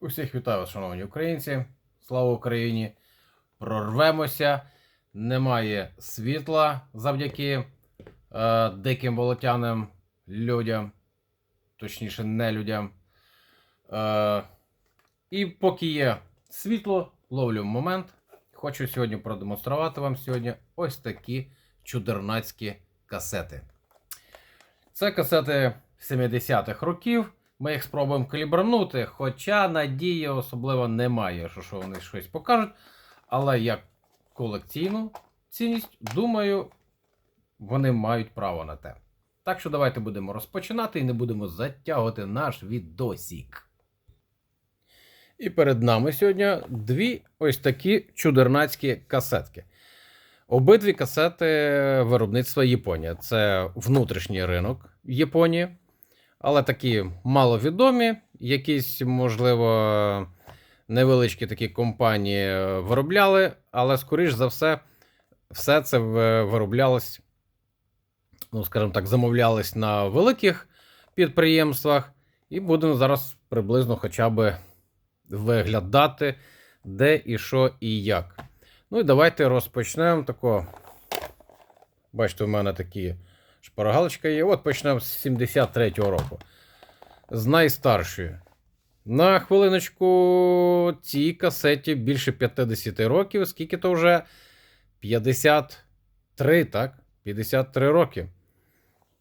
Усіх вітаю, шановні українці. Слава Україні! Прорвемося. Немає світла завдяки е, диким болотяним людям, точніше, не людям. Е, і поки є світло, ловлю момент. Хочу сьогодні продемонструвати вам сьогодні ось такі чудернацькі касети. Це касети 70-х років. Ми їх спробуємо калібранути, хоча надії особливо немає, що, що вони щось покажуть. Але як колекційну цінність, думаю, вони мають право на те. Так що давайте будемо розпочинати і не будемо затягувати наш відосік. І перед нами сьогодні дві ось такі чудернацькі касетки. Обидві касети виробництва Японія. Це внутрішній ринок Японії, але такі маловідомі, якісь, можливо, невеличкі такі компанії виробляли, але, скоріш за все, все це вироблялось, ну, скажімо так, замовлялось на великих підприємствах, і будемо зараз приблизно хоча б виглядати, де і що і як. Ну і давайте розпочнемо тако. Бачите, у мене такі шпаргалочка є. От почнемо з 73-го року. З найстаршої. На хвилиночку, цій касеті більше 50 років, скільки то вже 53, так? 53 роки.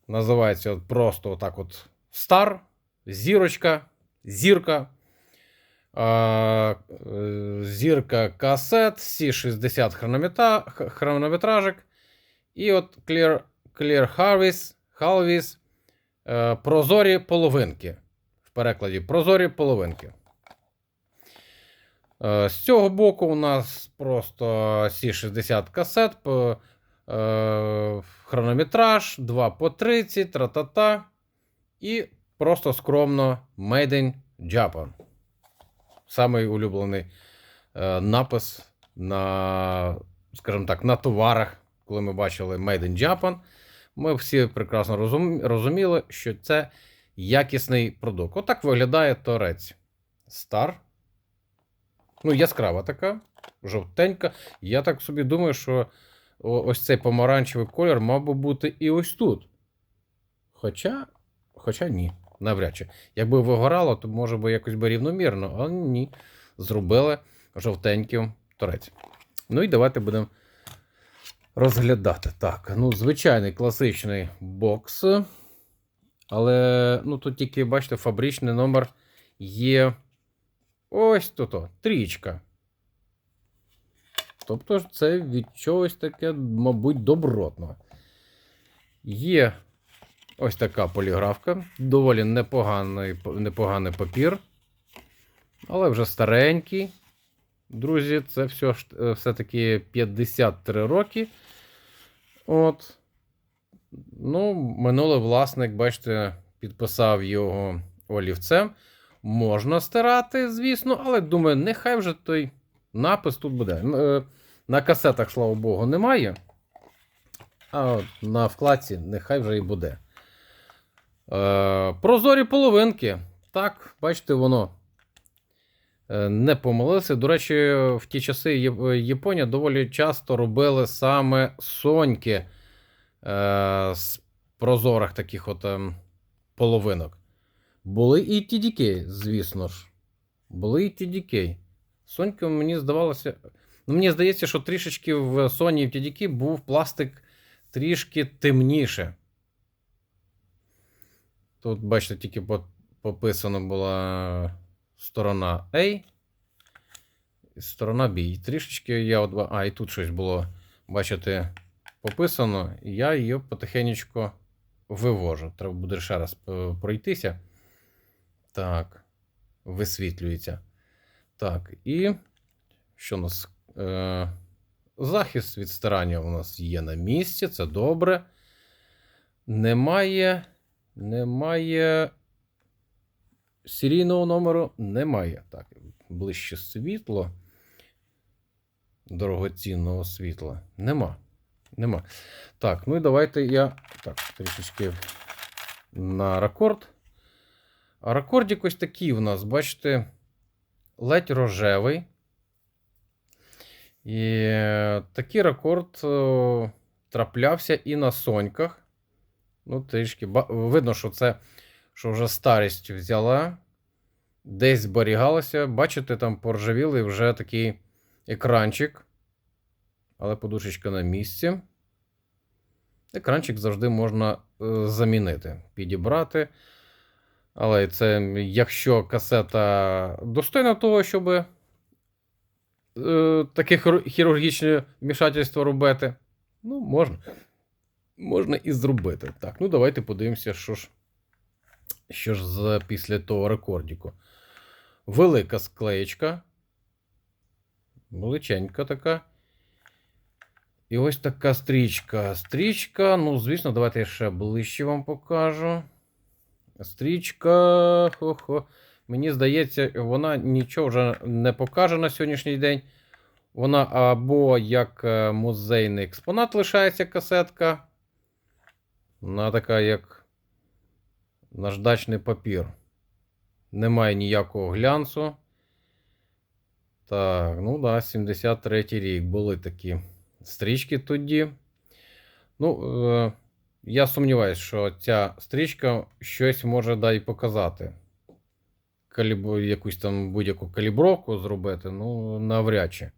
Називається от просто отак от Стар, зірочка, зірка. А, е, зірка касет, C60 хронометражик. І от Clear, Clear Harvest, Halvis, е, прозорі половинки. В перекладі прозорі половинки. Е, З цього боку у нас просто C60 касет, е, хронометраж, 2 по 30, тра-та-та. І просто скромно Made in Japan. Самий улюблений напис на, скажімо так, на товарах, коли ми бачили Made in Japan. Ми всі прекрасно розуміли, що це якісний продукт. Отак виглядає торець. Стар. Ну, яскрава така, жовтенька. Я так собі думаю, що ось цей помаранчевий колір мав би бути і ось тут. Хоча, хоча ні, навряд чи. Якби вигорало, то може би якось би рівномірно, але ні. Зробили жовтеньким торець. Ну і давайте будемо розглядати. Так, ну, звичайний класичний бокс. Але ну, тут тільки, бачите, фабричний номер є ось тут, трічка. Тобто це від чогось таке, мабуть, добротного. Є ось така поліграфка. Доволі непоганий, непоганий папір. Але вже старенький. Друзі, це все, е, все-таки 53 роки. От. Ну, минулий власник, бачите, підписав його олівцем. Можна стирати, звісно, але думаю, нехай вже той напис тут буде. Е, На касетах, слава Богу, немає. А от на вкладці нехай вже і буде. Е, прозорі половинки. Так, бачите, воно не помилився. До речі, в ті часи Японія доволі часто робили саме соньки е, з прозорих таких от ем, половинок. Були і TDK, звісно ж. Були і TDK. Сонька мені здавалося. Ну, мені здається, що трішечки в Sony і в TDK був пластик трішки темніше. Тут, бачите, тільки по- пописано була сторона A. Сторона B. І трішечки я от. А, і тут щось було, бачите, пописано, і я її потихенечку вивожу. Треба буде ще раз е, пройтися. Так. Висвітлюється. Так, і що у нас? Е, захист від стирання у нас є на місці, це добре. Немає. Немає. Серійного номеру немає. Так, ближче світло. Дорогоцінного світла. Нема. Нема. Так, ну і давайте я. Так, трішечки на рекорд. А рекордик ось такий у нас, бачите, ледь рожевий. І е, такий рекорд е, траплявся і на соньках. Ну, трішки видно, що це що вже старість взяла, десь зберігалося. Бачите, там поржавілий вже такий екранчик. Але подушечка на місці. Екранчик завжди можна е, замінити, підібрати. Але це якщо касета достойна того, щоб е, таке хірургічне вмішательство робити, ну, можна. Можна і зробити. Так, ну давайте подивимося, що ж, що ж за після того рекордіку. Велика склеєчка. Величенька така. І ось така стрічка. Стрічка, ну, звісно, давайте я ще ближче вам покажу. Стрічка. Хо-хо. Мені здається, вона нічого вже не покаже на сьогоднішній день. Вона або як е, музейний експонат лишається касетка. Вона така, як наждачний папір. Немає ніякого глянцу. Так, ну да, 73-й рік були такі стрічки тоді. Ну, е, я сумніваюся, що ця стрічка щось може да й показати. Каліб... Якусь там будь-яку калібровку зробити, ну, навряд чи.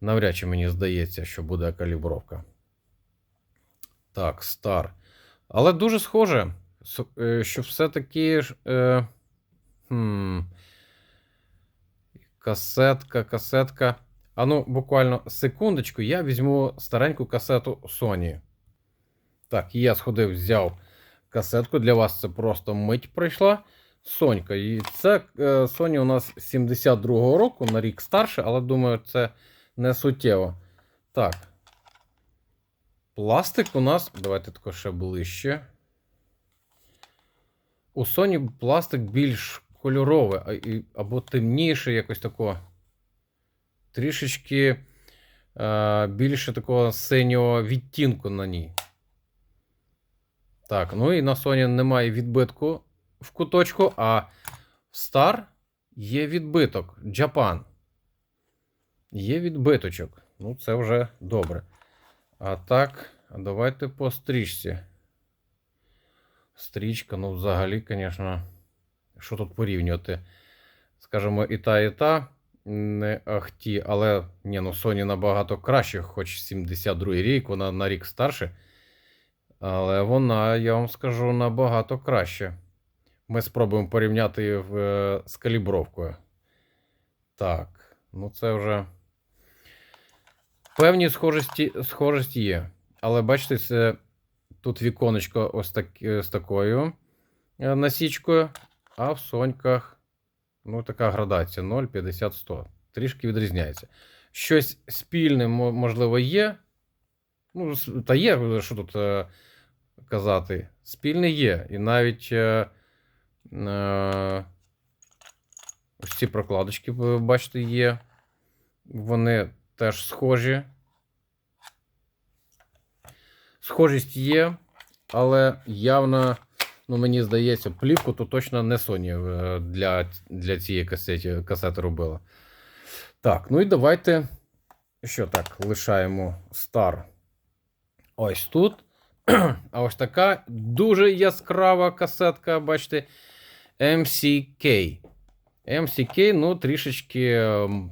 Навряд чи мені здається, що буде калібровка. Так, стар. Але дуже схоже, що все-таки. Е, хм, касетка, касетка. А ну, буквально секундочку, я візьму стареньку касету Sony. Так, я сходив, взяв касетку. Для вас це просто мить пройшла. Сонька. І це е, Sony у нас 72-го року, на рік старше, але думаю, це не суттєво. Так. Пластик у нас. Давайте тако ще ближче. У Sony пластик більш кольоровий, або темніше, якось тако. Трішечки е, більше такого синього відтінку на ній. Так, ну і на Sony немає відбитку в куточку, а в Star є відбиток. Japan. Є відбиточок. Ну, це вже добре. А так, давайте по стрічці. Стрічка, ну, взагалі, звісно, що тут порівнювати? Скажімо, і та, і та не ахті, але ні, ну Sony набагато краще, хоч 72 рік, вона на рік старше. Але вона, я вам скажу, набагато краще. Ми спробуємо порівняти в, е, з калібровкою. Так, ну це вже. Певні схожості, схожості є. Але бачите, це тут віконечко ось так, з такою е, насічкою, а в соньках ну, така градація 0, 50, 100. Трішки відрізняється. Щось спільне, можливо, є. Ну, та є, що тут е, казати. Спільне є. І навіть е, е, ось ці прокладочки, бачите, є. Вони теж схожі. Схожість є, але явно, ну, мені здається, плівку то точно не Sony е, для, для цієї касеті, касети робила. Так, ну і давайте. Що так, лишаємо Star ось тут. А ось така дуже яскрава касетка, бачите, MCK. MCK, ну, трішечки ем,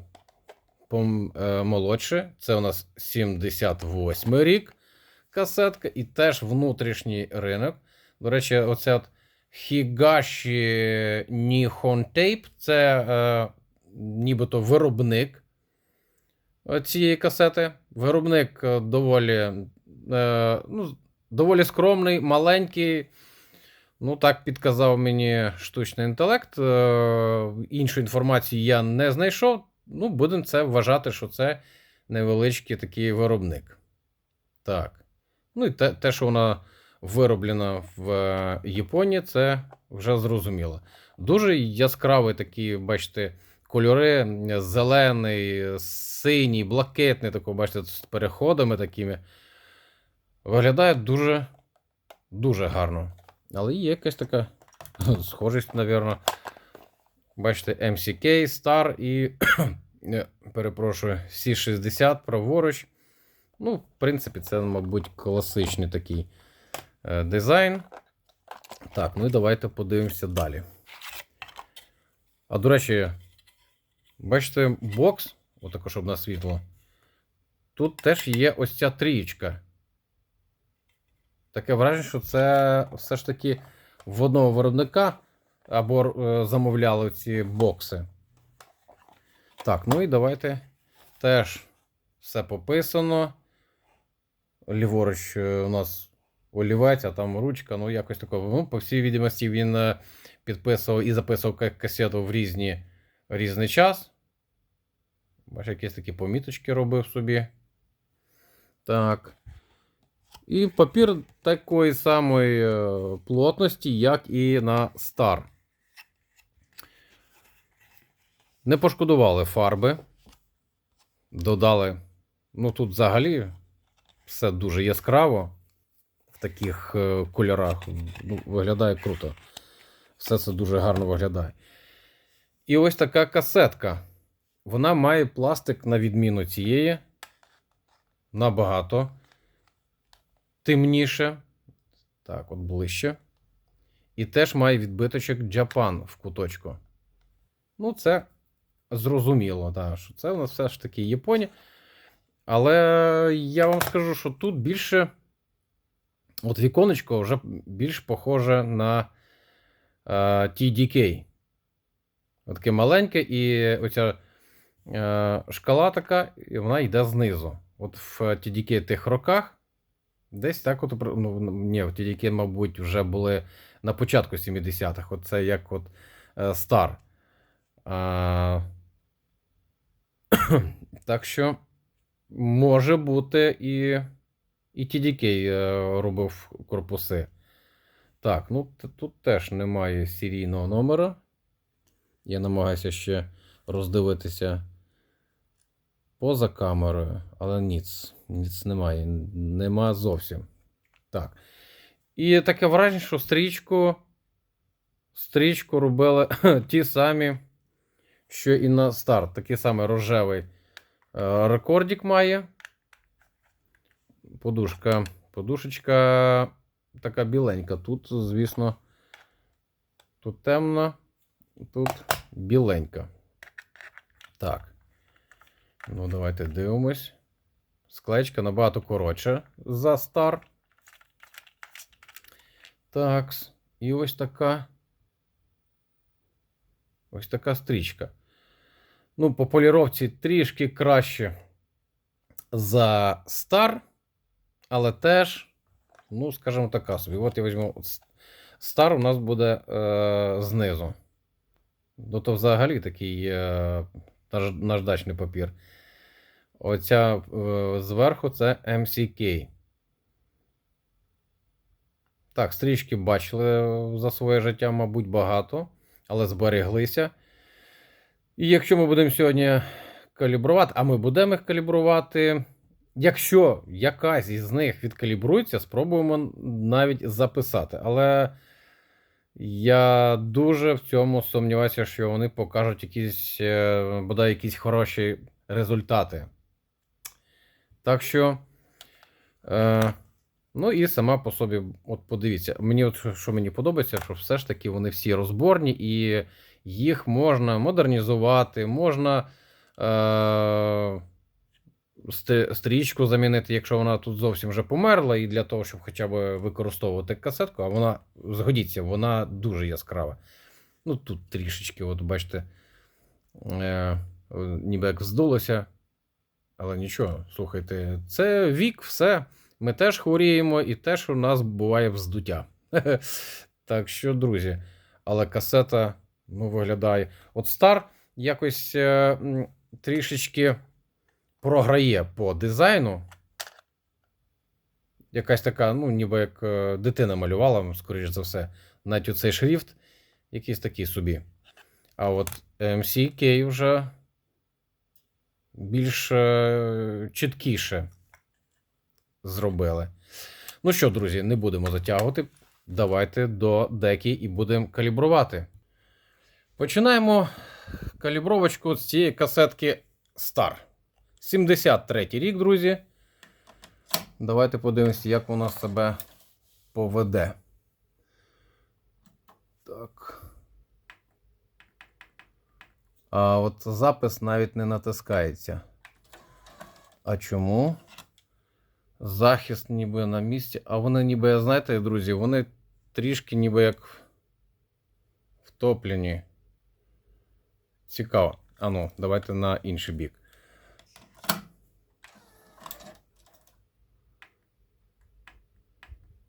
е, молодше. Це у нас 78 рік касетка, і теж внутрішній ринок. До речі, оце от Higashi Nihon Tape це е, нібито виробник е, цієї касети. Виробник е, доволі, е, ну, доволі скромний, маленький. Ну, так підказав мені штучний інтелект. Е, іншої інформації я не знайшов. Ну, будемо це вважати, що це невеличкий такий виробник. Так. Ну і те, те що вона вироблена в е, Японії, це вже зрозуміло. Дуже яскраві такі, бачите, кольори: зелений, синій, блакитний, такий, бачите, з переходами такими. Виглядає дуже, дуже гарно. Але є якась така схожість, напевно. Бачите, MCK, Star і, е, перепрошую, C60 праворуч. Ну, в принципі, це, мабуть, класичний такий е, дизайн. Так, ну і давайте подивимося далі. А до речі, бачите, бокс, отако, щоб на світло. Тут теж є ось ця трієчка. Таке враження, що це все ж таки в одного виробника або е, замовляли ці бокси. Так, ну і давайте теж все пописано. Ліворуч е, у нас олівець, а там ручка, ну якось таке. Ну, по всій відомості він е, підписував і записував ка- касету в різні, різний час. Бачиш, якісь такі поміточки робив собі. Так. І папір такої самої е, плотності, як і на Star. Не пошкодували фарби. Додали. Ну, тут взагалі все дуже яскраво в таких е, кольорах. Ну, виглядає круто. Все це дуже гарно виглядає. І ось така касетка. Вона має пластик, на відміну цієї. Набагато темніше. Так, от ближче. І теж має відбиточок Japan в куточку. Ну, це зрозуміло, да, що це у нас все ж таки Японія. Але я вам скажу, що тут більше. От віконечко вже більш похоже на е, TDK. Таке маленьке, і оця е, шкала така, і вона йде знизу. От в TDK тих роках. Десь так, от, ну, ні, в TDK, мабуть, вже були на початку 70-х. Оце як от е, Star. А, так що може бути і, і TDK е, робив корпуси. Так, ну тут теж немає серійного номера. Я намагаюся ще роздивитися поза камерою, але ніц. Ніц немає. Нема зовсім. Так. І таке враження, що стрічку. Стрічку робили ті самі, що і на старт. Такий самий рожевий е, рекордик має. Подушка. Подушечка така біленька. Тут, звісно, тут темно, тут біленька. Так. Ну, давайте дивимось. Склеєчка набагато коротша за стар. Так. І ось така. Ось така стрічка. Ну, по поліровці трішки краще за Star, але теж, ну, скажімо така собі. От я візьму от с- Star у нас буде е, знизу. Ну, то взагалі такий е, наждачний папір. Оця е, зверху це MCK. Так, стрічки бачили за своє життя, мабуть, багато, але збереглися. І якщо ми будемо сьогодні калібрувати, а ми будемо їх калібрувати. Якщо якась із них відкалібрується, спробуємо навіть записати. Але я дуже в цьому сумніваюся, що вони покажуть якісь, е, бодай якісь хороші результати. Так що. Е, ну і сама по собі, от подивіться, мені от що- що мені подобається, що все ж таки вони всі розборні, і їх можна модернізувати, можна е, стрічку замінити, якщо вона тут зовсім вже померла, і для того, щоб хоча б використовувати касетку, а вона згодіться, вона дуже яскрава. Ну тут трішечки, от бачите, е, ніби як здулося. Але нічого, слухайте, це вік, все. Ми теж хворіємо, і теж у нас буває вздуття. Так що, друзі, але касета ну, виглядає. От Стар якось е, трішечки програє по дизайну. Якась така, ну, ніби як е, дитина малювала, скоріш за все, навіть оцей шрифт, якийсь такий собі. А от MCK вже більш е, чіткіше зробили. Ну що, друзі, не будемо затягувати. Давайте до декі і будемо калібрувати. Починаємо калібровочку з цієї касетки Star. 73 рік, друзі. Давайте подивимося, як вона себе поведе. Так. А от запис навіть не натискається. А чому? Захист ніби на місці. А вони ніби, знаєте, друзі, вони трішки ніби як втоплені. Цікаво. Ану, давайте на інший бік.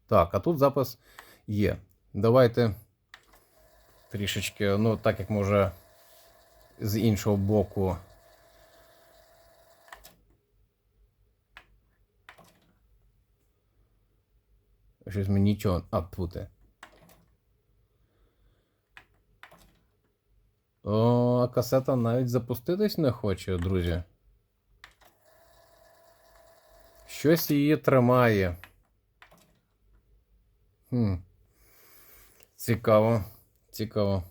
Так, а тут запис є. Давайте трішечки, ну, так як може з іншого боку. Щось мені нічого. А, пути. О, а касета навіть запуститись не хоче, друзі. Щось її тримає. Хм. Цікаво. Цікаво.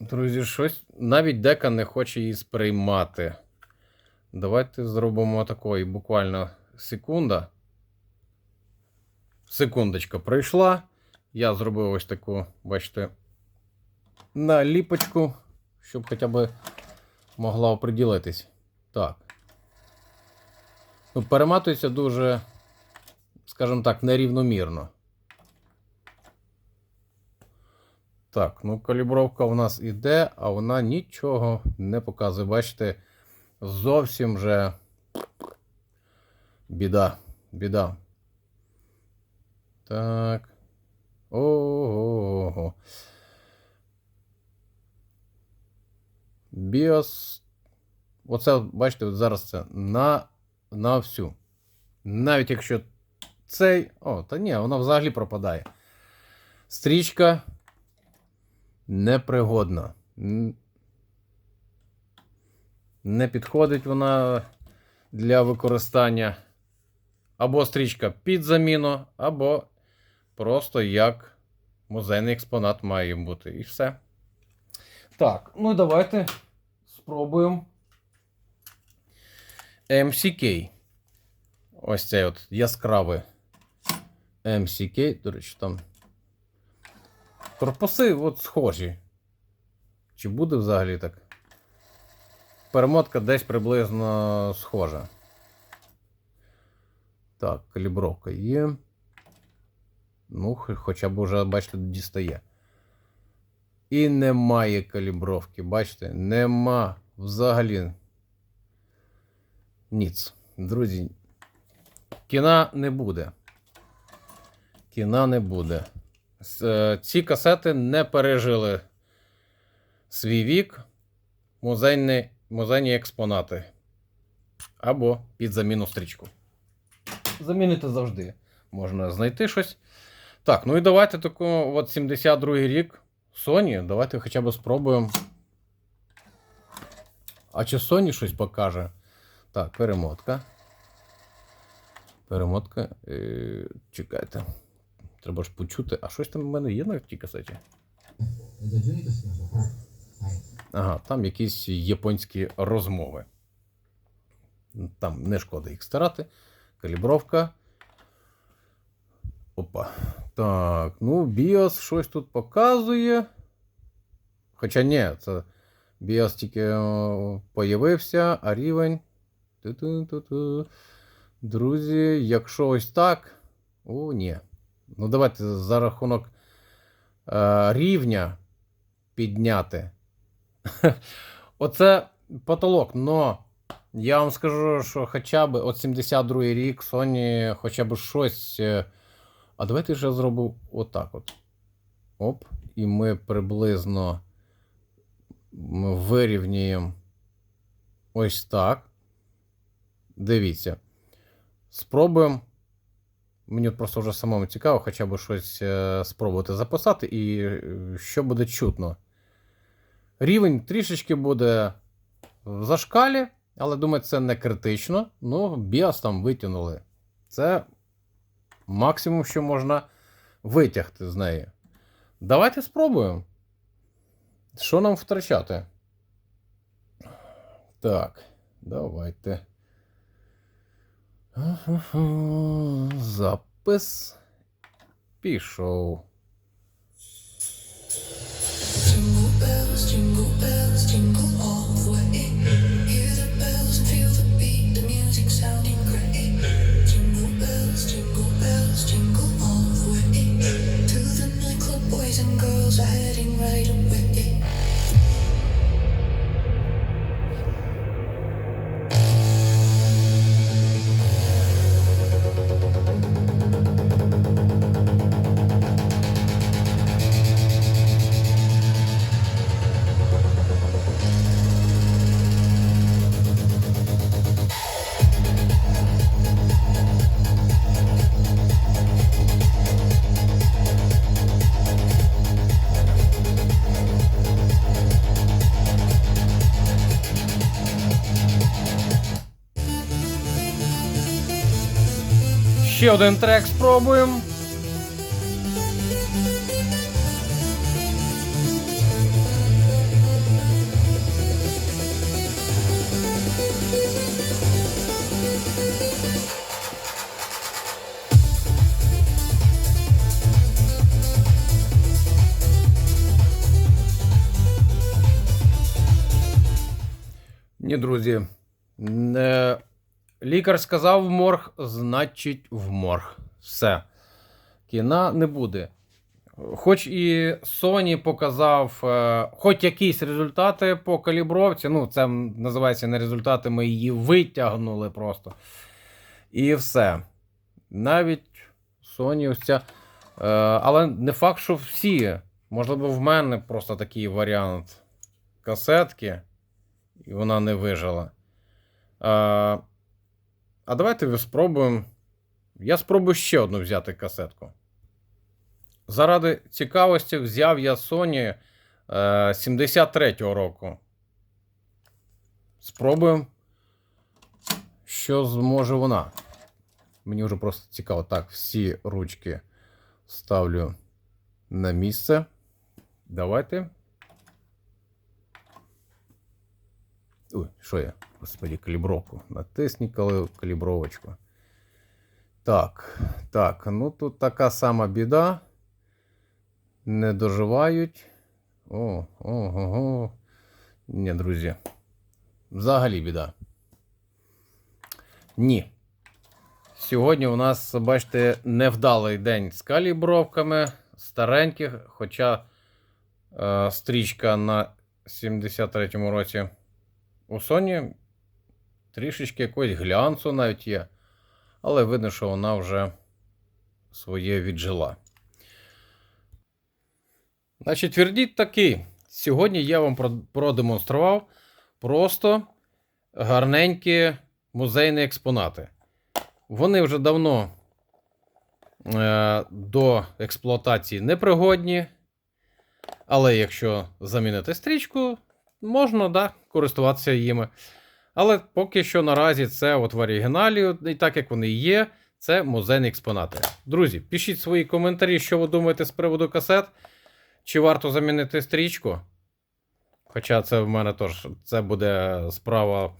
Друзі, щось навіть дека не хоче її сприймати. Давайте зробимо такої буквально секунда. Секундочка пройшла. Я зробив ось таку, бачите, наліпочку, щоб хоча б могла оприділитись. Так. Ну, перематується дуже, скажімо так, нерівномірно. Так, ну калібровка у нас іде, а вона нічого не показує. Бачите, зовсім вже біда. Біда. Так. Ого. Біос. Оце, бачите, от зараз це на, на всю. Навіть якщо цей. О, та ні, вона взагалі пропадає. Стрічка непригодна. Не підходить вона для використання. Або стрічка під заміну, або просто як музейний експонат має бути. І все. Так, ну давайте спробуємо. MCK. Ось цей от яскравий MCK. До речі, там корпуси от схожі. Чи буде взагалі так? Перемотка десь приблизно схожа. Так, калібровка є. Ну, хоча б уже, бачите, дістає. І немає калібровки, бачите? Нема взагалі. Ніц. Друзі. Кіна не буде. Кіна не буде. Е, Ці касети не пережили свій вік. Музейні, музейні експонати. Або під заміну стрічку. Замінити завжди. Можна знайти щось. Так, ну і давайте таку от 72-й рік Sony. Давайте хоча б спробуємо. А чи Sony щось покаже? Так, перемотка. Перемотка. Е, чекайте. Треба ж почути. А щось там в мене є на тій касеті? Ага, там якісь японські розмови. Там не шкода їх старати. Калібровка. Опа, так, ну, BIOS щось тут показує. Хоча ні, це BIOS тільки о, появився, а рівень. Ту-ту-ту-ту. Друзі, якщо ось так. О, ні. Ну, давайте за рахунок е, рівня підняти. Оце потолок, но я вам скажу, що хоча б от 72 рік Sony хоча б щось. А давайте вже зробив отак от. Оп. І ми приблизно вирівнюємо ось так. Дивіться. Спробуємо. Мені просто вже самому цікаво, хоча б щось е, спробувати записати, і е, що буде чутно. Рівень трішечки буде в зашкалі, але думаю, це не критично. Ну, біас там витягнули. Це максимум, що можна витягти з неї. Давайте спробуємо. Що нам втрачати? Так, давайте. Запис. Пішов. Ще один трек спробуємо. Ні, друзі. Лікар сказав в морг, значить в морг. Все. Кіна не буде. Хоч і Sony показав е, хоч якісь результати по калібровці. Ну, це називається не результати, ми її витягнули просто. І все. Навіть Sony ось ця. Е, але не факт, що всі. Можливо, в мене просто такий варіант касетки, і вона не вижила. Е, а давайте спробуємо. Я спробую ще одну взяти касетку. Заради цікавості взяв я Sony е, 73-го року. Спробуємо, що зможе вона. Мені вже просто цікаво. Так, всі ручки ставлю на місце. Давайте. Ой, що я? Господи, калібровку. Натисніть кали- калібровочку. Так, так, ну тут така сама біда. Не доживають. О, ого. го Ні, друзі. Взагалі біда. Ні. Сьогодні у нас, бачите, невдалий день з калібровками стареньких, хоча е, стрічка на 73-му році у Sony трішечки якогось глянцу навіть є. Але видно, що вона вже своє віджила. Значить, вердикт такий. Сьогодні я вам продемонстрував просто гарненькі музейні експонати. Вони вже давно е, до експлуатації непригодні. Але якщо замінити стрічку, можна да, користуватися їми. Але поки що наразі це от в оригіналі, і так як вони є, це музейні експонати. Друзі, пишіть свої коментарі, що ви думаєте з приводу касет. Чи варто замінити стрічку? Хоча це в мене теж це буде справа.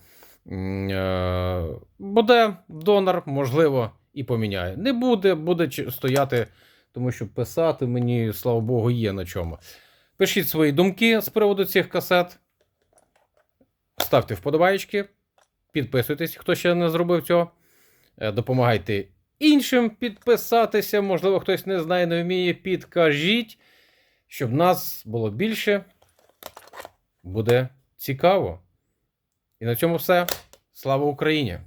е, Буде донор, можливо, і поміняє. Не буде, буде стояти, тому що писати мені, слава Богу, є на чому. Пишіть свої думки з приводу цих касет. Ставте вподобайки, підписуйтесь, хто ще не зробив цього. Е, Допомагайте іншим підписатися. Можливо, хтось не знає, не вміє. Підкажіть, щоб нас було більше. Буде цікаво. І на цьому все. Слава Україні!